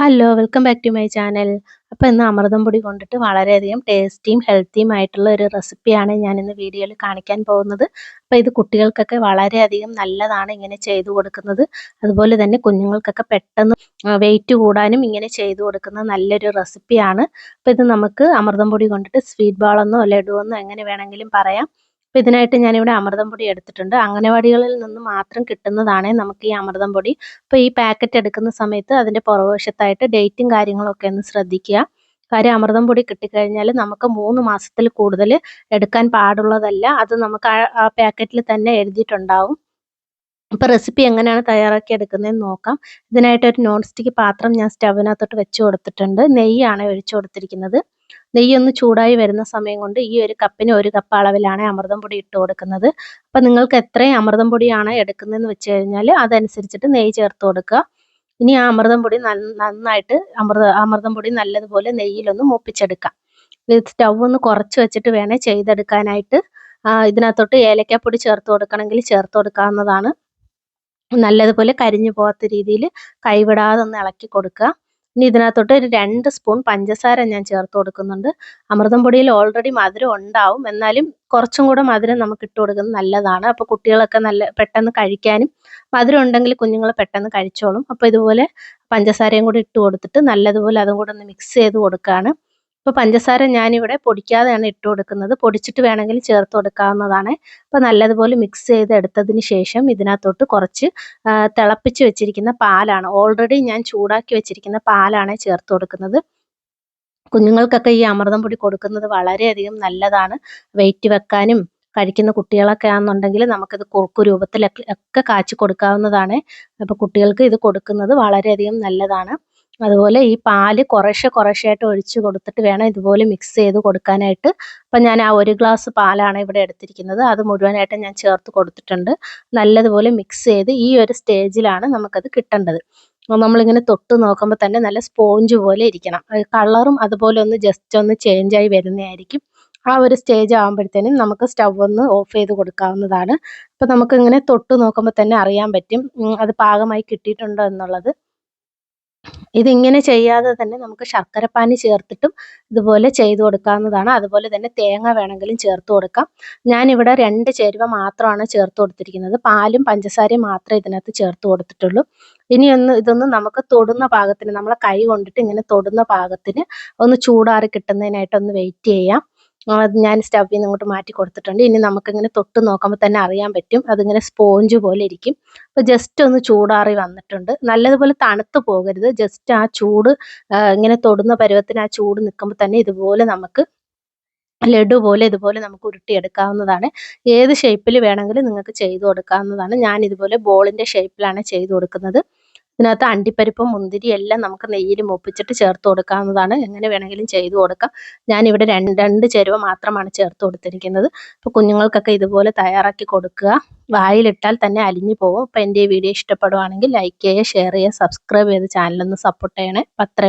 Hello welcome back to my channel അപ്പോൾ ഇന്ന് അമൃതം പൊടി കൊണ്ടിട്ട് വളരെയധികം ടേസ്റ്റിയും ഹെൽത്തിയും ആയിട്ടുള്ള ഒരു റെസിപ്പിയാണ് ഞാൻ ഇന്ന് വീഡിയോയിൽ കാണിക്കാൻ പോകുന്നത്. അപ്പോൾ ഇത് കുട്ടികൾക്കൊക്കെ വളരെയധികം നല്ലതാണ് ഇങ്ങനെ ചെയ്തു കൊടുക്കുന്നത്. അതുപോലെ തന്നെ കുഞ്ഞുങ്ങൾക്കൊക്കെ പെട്ടെന്ന് വെയിറ്റ് കൂടാനും ഇങ്ങനെ ചെയ്തു കൊടുക്കുന്ന നല്ലൊരു റെസിപ്പിയാണ് അപ്പോൾ ഇത് നമുക്ക് അമൃതം പൊടി കൊണ്ടിട്ട് സ്വീറ്റ് ബോളെന്നോ ലഡുവെന്നോ എങ്ങനെ വേണമെങ്കിലും പറയാം. അപ്പോൾ ഇതിനായിട്ട് ഞാനിവിടെ അമൃതം പൊടി എടുത്തിട്ടുണ്ട്. അംഗനവാടികളിൽ നിന്ന് മാത്രം കിട്ടുന്നതാണ് നമുക്ക് ഈ അമൃതം പൊടി. അപ്പോൾ ഈ പാക്കറ്റ് എടുക്കുന്ന സമയത്ത് അതിന്റെ പുറകുവശത്തായിട്ട് ഡേറ്റും കാര്യങ്ങളൊക്കെ ഒന്ന് ശ്രദ്ധിക്കുക. കാര്യം അമൃതം പൊടി കിട്ടിക്കഴിഞ്ഞാൽ നമുക്ക് മൂന്ന് മാസത്തിൽ കൂടുതൽ എടുക്കാൻ പാടുള്ളതല്ല. അത് നമുക്ക് ആ പാക്കറ്റിൽ തന്നെ എഴുതിയിട്ടുണ്ടാവും. അപ്പോൾ റെസിപ്പി എങ്ങനെയാണ് തയ്യാറാക്കി എടുക്കുന്നതെന്ന് നോക്കാം. ഇതിനായിട്ട് ഒരു നോൺ സ്റ്റിക്ക് പാത്രം ഞാൻ സ്റ്റവിനകത്തോട്ട് വെച്ച് കൊടുത്തിട്ടുണ്ട്. നെയ്യാണ് ഒഴിച്ചു കൊടുത്തിരിക്കുന്നത്. നെയ്യൊന്ന് ചൂടായി വരുന്ന സമയം കൊണ്ട് ഈ ഒരു കപ്പിന് ഒരു കപ്പ് അളവിലാണ് അമൃതം പൊടി ഇട്ട് കൊടുക്കുന്നത്. അപ്പം നിങ്ങൾക്ക് എത്രയും അമൃതം പൊടിയാണ് എടുക്കുന്നതെന്ന് വെച്ച് കഴിഞ്ഞാൽ അതനുസരിച്ചിട്ട് നെയ്യ് ചേർത്ത് കൊടുക്കുക. ഇനി ആ അമൃതം പൊടി നന്നായിട്ട് അമൃത അമൃതം പൊടി നല്ലതുപോലെ നെയ്യിലൊന്ന് മൂപ്പിച്ചെടുക്കാം. സ്റ്റൗ ഒന്ന് കുറച്ച് വെച്ചിട്ട് വേണേ ചെയ്തെടുക്കാനായിട്ട്. ഇതിനകത്തോട്ട് ഏലക്കാപ്പൊടി ചേർത്ത് കൊടുക്കണമെങ്കിൽ ചേർത്ത് കൊടുക്കാവുന്നതാണ്. നല്ലതുപോലെ കരിഞ്ഞു പോകാത്ത രീതിയിൽ കൈവിടാതെ ഒന്ന് ഇളക്കി കൊടുക്കുക. ഇനി ഇതിനകത്തോട്ട് ഒരു രണ്ട് സ്പൂൺ പഞ്ചസാര ഞാൻ ചേർത്ത് കൊടുക്കുന്നുണ്ട്. അമൃതം പൊടിയിൽ ഓൾറെഡി മധുരം ഉണ്ടാവും. എന്നാലും കുറച്ചും കൂടെ മധുരം നമുക്ക് ഇട്ട് കൊടുക്കുന്നത് നല്ലതാണ്. അപ്പോൾ കുട്ടികളൊക്കെ നല്ല പെട്ടെന്ന് കഴിക്കാനും മധുരം ഉണ്ടെങ്കിൽ കുഞ്ഞുങ്ങൾ പെട്ടെന്ന് കഴിച്ചോളും. അപ്പോൾ ഇതുപോലെ പഞ്ചസാരയും കൂടി ഇട്ട് കൊടുത്തിട്ട് നല്ലതുപോലെ അതും കൂടെ ഒന്ന് മിക്സ് ചെയ്ത് കൊടുക്കുകയാണ്. ഇപ്പോൾ പഞ്ചസാര ഞാനിവിടെ പൊടിക്കാതെയാണ് ഇട്ട് കൊടുക്കുന്നത്. പൊടിച്ചിട്ട് വേണമെങ്കിൽ ചേർത്ത് കൊടുക്കാവുന്നതാണ്. അപ്പോൾ നല്ലതുപോലെ മിക്സ് ചെയ്ത് എടുത്തതിന് ശേഷം ഇതിനകത്തോട്ട് കുറച്ച് തിളപ്പിച്ച് വെച്ചിരിക്കുന്ന പാലാണ്. ഓൾറെഡി ഞാൻ ചൂടാക്കി വെച്ചിരിക്കുന്ന പാലാണ് ചേർത്ത് കൊടുക്കുന്നത്. കുഞ്ഞുങ്ങൾക്കൊക്കെ ഈ അമൃതം പൊടി കൊടുക്കുന്നത് വളരെയധികം നല്ലതാണ്. വെയിറ്റ് വെക്കാനും കഴിക്കുന്ന കുട്ടികളൊക്കെ ആണെന്നുണ്ടെങ്കിൽ നമുക്കിത് കുറുക്കു രൂപത്തിലൊക്കെ ഒക്കെ കാച്ചി കൊടുക്കാവുന്നതാണ്. അപ്പോൾ കുട്ടികൾക്ക് ഇത് കൊടുക്കുന്നത് വളരെയധികം നല്ലതാണ്. അതുപോലെ ഈ പാൽ കുറേശ്ശെ കുറേശ്ശെയായിട്ട് ഒഴിച്ച് കൊടുത്തിട്ട് വേണം ഇതുപോലെ മിക്സ് ചെയ്ത് കൊടുക്കാനായിട്ട്. അപ്പം ഞാൻ ആ ഒരു ഗ്ലാസ് പാലാണ് ഇവിടെ എടുത്തിരിക്കുന്നത്. അത് മുഴുവനായിട്ട് ഞാൻ ചേർത്ത് കൊടുത്തിട്ടുണ്ട്. നല്ലതുപോലെ മിക്സ് ചെയ്ത് ഈ ഒരു സ്റ്റേജിലാണ് നമുക്കത് കിട്ടേണ്ടത്. നമ്മളിങ്ങനെ തൊട്ട് നോക്കുമ്പോൾ തന്നെ നല്ല സ്പോഞ്ച് പോലെ ഇരിക്കണം. കളറും അതുപോലെ ഒന്ന് ജസ്റ്റ് ഒന്ന് ചേഞ്ച് ആയി വരുന്നതായിരിക്കും. ആ ഒരു സ്റ്റേജ് ആകുമ്പോഴത്തേനും നമുക്ക് സ്റ്റവ് ഒന്ന് ഓഫ് ചെയ്ത് കൊടുക്കാവുന്നതാണ്. അപ്പോൾ നമുക്കിങ്ങനെ തൊട്ട് നോക്കുമ്പോൾ തന്നെ അറിയാൻ പറ്റും. അത് പാകമായി കിട്ടിയിട്ടുണ്ടോ എന്നുള്ളത്. ഇതിങ്ങനെ ചെയ്യാതെ തന്നെ നമുക്ക് ശർക്കരപ്പാനി ചേർത്തിട്ടും ഇതുപോലെ ചെയ്തു കൊടുക്കാവുന്നതാണ്. അതുപോലെ തന്നെ തേങ്ങ വേണമെങ്കിലും ചേർത്ത് കൊടുക്കാം. ഞാനിവിടെ രണ്ട് ചേരുവ മാത്രമാണ് ചേർത്ത് കൊടുത്തിരിക്കുന്നത്. പാലും പഞ്ചസാരയും മാത്രമേ ഇതിനകത്ത് ചേർത്ത് കൊടുത്തിട്ടുള്ളൂ. ഇനി ഒന്ന് ഇതൊന്ന് നമുക്ക് തൊടുന്ന പാകത്തിന് നമ്മളെ കൈ കൊണ്ടിട്ട് ഇങ്ങനെ തൊടുന്ന പാകത്തിന് ഒന്ന് ചൂടാറി കിട്ടുന്നതിനായിട്ട് ഒന്ന് വെയിറ്റ് ചെയ്യാം. ഞാൻ സ്റ്റവിൽ നിന്ന് ഇങ്ങോട്ട് മാറ്റി കൊടുത്തിട്ടുണ്ട്. ഇനി നമുക്കിങ്ങനെ തൊട്ട് നോക്കുമ്പോൾ തന്നെ അറിയാൻ പറ്റും. അതിങ്ങനെ സ്പോഞ്ച് പോലെ ഇരിക്കും. അപ്പോൾ ജസ്റ്റ് ഒന്ന് ചൂടാറി വന്നിട്ടുണ്ട്. നല്ലതുപോലെ തണുത്ത് പോകരുത്. ജസ്റ്റ് ആ ചൂട് ഇങ്ങനെ തൊടുന്ന പരുവത്തിന് ആ ചൂട് നിൽക്കുമ്പോൾ തന്നെ ഇതുപോലെ നമുക്ക് ലഡു പോലെ ഇതുപോലെ നമുക്ക് ഉരുട്ടിയെടുക്കാവുന്നതാണ്. ഏത് ഷേപ്പിൽ വേണമെങ്കിലും നിങ്ങൾക്ക് ചെയ്തു കൊടുക്കാവുന്നതാണ്. ഞാൻ ഇതുപോലെ ബോളിന്റെ ഷേപ്പിലാണ് ചെയ്തു കൊടുക്കുന്നത്. ഇതിനകത്ത് അണ്ടിപ്പരിപ്പും മുന്തിരി എല്ലാം നമുക്ക് നെയ്യിൽ മൂപ്പിച്ചിട്ട് ചേർത്ത് കൊടുക്കാവുന്നതാണ്. എങ്ങനെ വേണമെങ്കിലും ചെയ്തു കൊടുക്കാം. ഞാനിവിടെ രണ്ട് രണ്ട് ചേരുവ മാത്രമാണ് ചേർത്ത് കൊടുത്തിരിക്കുന്നത്. അപ്പോൾ കുഞ്ഞുങ്ങൾക്കൊക്കെ ഇതുപോലെ തയ്യാറാക്കി കൊടുക്കുക. വായിലിട്ടാൽ തന്നെ അലിഞ്ഞു പോകും. അപ്പോൾ എന്റെ ഈ വീഡിയോ ഇഷ്ടപ്പെടുവാണെങ്കിൽ ലൈക്ക് ചെയ്യുക ഷെയർ ചെയ്യുക സബ്സ്ക്രൈബ് ചെയ്ത് ചാനലൊന്ന് സപ്പോർട്ട് ചെയ്യണേ. പത്ര